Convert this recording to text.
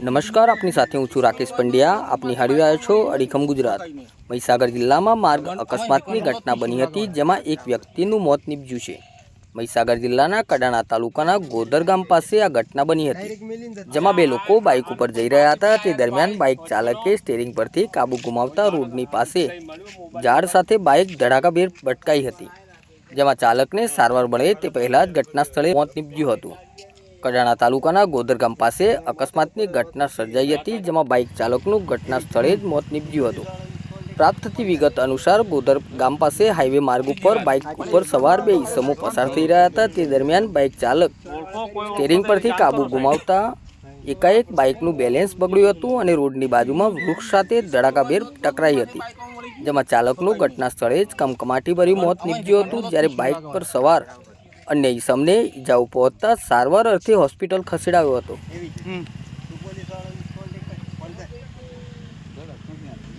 નમસ્કાર, આપની સાથે હું છું રાકેશ પંડ્યા. આપની હારી રહ્યા છો અડીખમ ગુજરાત. મહીસાગર જિલ્લામાં માર્ગ અકસ્માતની ઘટના બની હતી, જેમાં એક વ્યક્તિનું મોત નીપજ્યું છે. મહીસાગર જિલ્લાના કડાણા તાલુકાના ગોદર ગામ પાસે આ ઘટના બની હતી, જેમાં બે લોકો બાઇક ઉપર જઈ રહ્યા હતા. તે દરમિયાન બાઇક ચાલકે સ્ટેરિંગ પરથી કાબુ ગુમાવતા રોડની પાસે ઝાડ સાથે બાઇક ધડાકાભેર ભટકાઈ હતી, જેમાં ચાલકને સારવાર મળે તે પહેલાં જ ઘટના સ્થળે મોત નીપજ્યું હતું. કડાણા તાલુકાના ગોદર ગામ પાસે અકસ્માતની ઘટના સર્જાઈ હતી, જેમાં બાઇક ચાલકનું ઘટના સ્થળે જ મોત નીપજ્યું હતું. પ્રાપ્ત થતી વિગત અનુસાર ગોદર ગામ પાસે હાઈવે માર્ગ ઉપર, બાઇક ઉપર સવાર બે ઈસમો પસાર થઈ રહ્યા હતા. તે દરમિયાન બાઇક ચાલક સ્ટેરિંગ પરથી કાબુ ગુમાવતા એકાએક બાઇકનું બેલેન્સ બગડ્યું હતું અને રોડની બાજુમાં વૃક્ષ સાથે ધડાકાભેર ટકરાઈ હતી, જેમાં ચાલકનું ઘટના સ્થળે જ કમકમાટીભર્યું મોત નીપજ્યું હતું. જ્યારે બાઇક પર સવાર અન્ય ઈસમને ઈજાઓ પહોંચતા સારવાર અર્થે હોસ્પિટલ ખસેડાયો હતો.